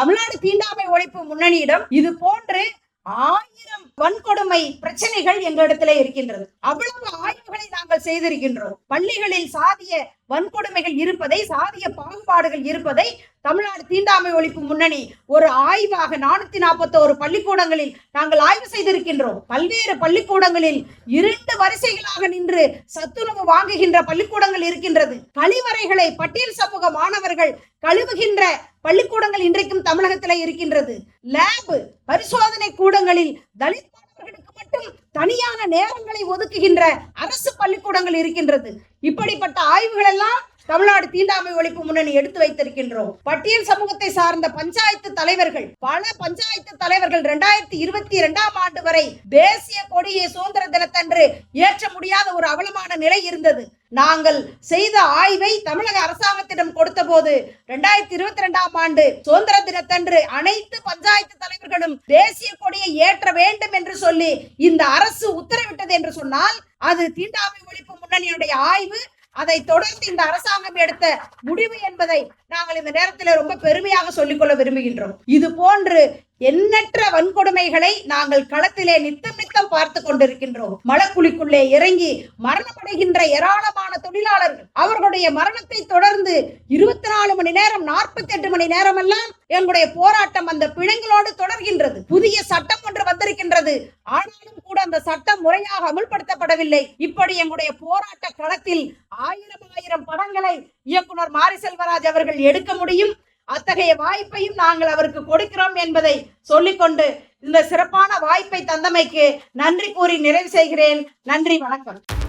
தமிழ்நாடு தீண்டாமை ஒழிப்பு முன்னணியிடம் இது போன்று ஆயிரம் வன்கொடுமை பிரச்சனைகள் எங்களிடத்திலே இருக்கின்றது. அவ்வளவு ஆய்வுகளை நாங்கள் செய்திருக்கின்றோம். பள்ளிகளில் சாதிய வன்கொடுமைகள் இருப்பதை சாதிய பாகுபாடுகள் இருப்பதை தமிழ்நாடு தீண்டாமை ஒழிப்பு முன்னணி ஒரு ஆய்வாக நானூத்தி நாற்பத்தோரு பள்ளிக்கூடங்களில் நாங்கள் ஆய்வு செய்திருக்கின்றோம். பல்வேறு பள்ளிக்கூடங்களில் இரண்டு வரிசைகளாக நின்று சத்துணவு வாங்குகின்ற பள்ளிக்கூடங்கள் இருக்கின்றது. கழிவறைகளை பட்டியல் சமூக மாணவர்கள் கழுவுகின்ற பள்ளிக்கூடங்கள் இன்றைக்கும் தமிழகத்தில் இருக்கின்றது. லேப் பரிசோதனை கூடங்களில் தலித் மாணவர்களுக்கு மட்டும் தனியான நேரங்களை ஒதுக்குகின்ற அரசு பள்ளிக்கூடங்கள் இருக்கின்றது. இப்படிப்பட்ட ஆய்வுகள் எல்லாம் தமிழ்நாடு தீண்டாமை ஒழிப்பு முன்னணி எடுத்து வைத்திருக்கின்றோம். பட்டியல் சமூகத்தை சார்ந்த பஞ்சாயத்து தலைவர்கள் பல பஞ்சாயத்து தலைவர்கள் இரண்டாயிரத்தி இருபத்தி இரண்டாம் ஆண்டு வரை தேசிய கொடியை சுதந்திர தினத்தன்று ஏற்ற முடியாத ஒரு அவலமான நிலை இருந்தது. நாங்கள் செய்த ஆய்வை தமிழக அரசாங்கத்திடம் கொடுத்த போது இரண்டாயிரத்தி இருபத்தி ரெண்டாம் ஆண்டு சுதந்திர தினத்தன்று அனைத்து பஞ்சாயத்து தலைவர்களும் தேசிய கொடியை ஏற்ற வேண்டும் என்று சொல்லி இந்த அரசு உத்தரவிட்டது என்று சொன்னால் அது தீண்டாமை ஒழிப்பு முன்னணியுடைய ஆய்வு அதை தொடர்ந்து இந்த அரசாங்கம் எடுத்த முடிவு என்பதை நாங்கள் இந்த நேரத்தில் ரொம்ப பெருமையாக சொல்லிக்கொள்ள விரும்புகின்றோம். இது போன்று எண்ணற்ற வன்கொடுமைகளை நாங்கள் களத்திலே நித்தம் நித்தம் பார்த்து கொண்டிருக்கின்றோம். மலக்குழிக்குள்ளே இறங்கி மரணமடைகின்ற ஏராளமான தொழிலாளர்கள் அவர்களுடைய மரணத்தை தொடர்ந்து இருபத்தி நாலு மணி நேரம் நாற்பத்தி எட்டு மணி நேரம் எல்லாம் எங்களுடைய போராட்டம் அந்த பிணங்களோடு தொடர்கின்றது. புதிய சட்டம் ஒன்று வந்திருக்கின்றது. ஆனாலும் கூட அந்த சட்டம் முறையாக அமுல்படுத்தப்படவில்லை. இப்படி எங்களுடைய போராட்ட களத்தில் ஆயிரம் ஆயிரம் படங்களை இயக்குனர் மாரி செல்வராஜ் அவர்கள் எடுக்க முடியும். அத்தகைய வாய்ப்பையும் நாங்கள் அவருக்கு கொடுக்கிறோம் என்பதை சொல்லிக்கொண்டு இந்த சிறப்பான வாய்ப்பை தந்தமைக்கு நன்றி கூறி நிறைவு செய்கிறேன். நன்றி வணக்கம்.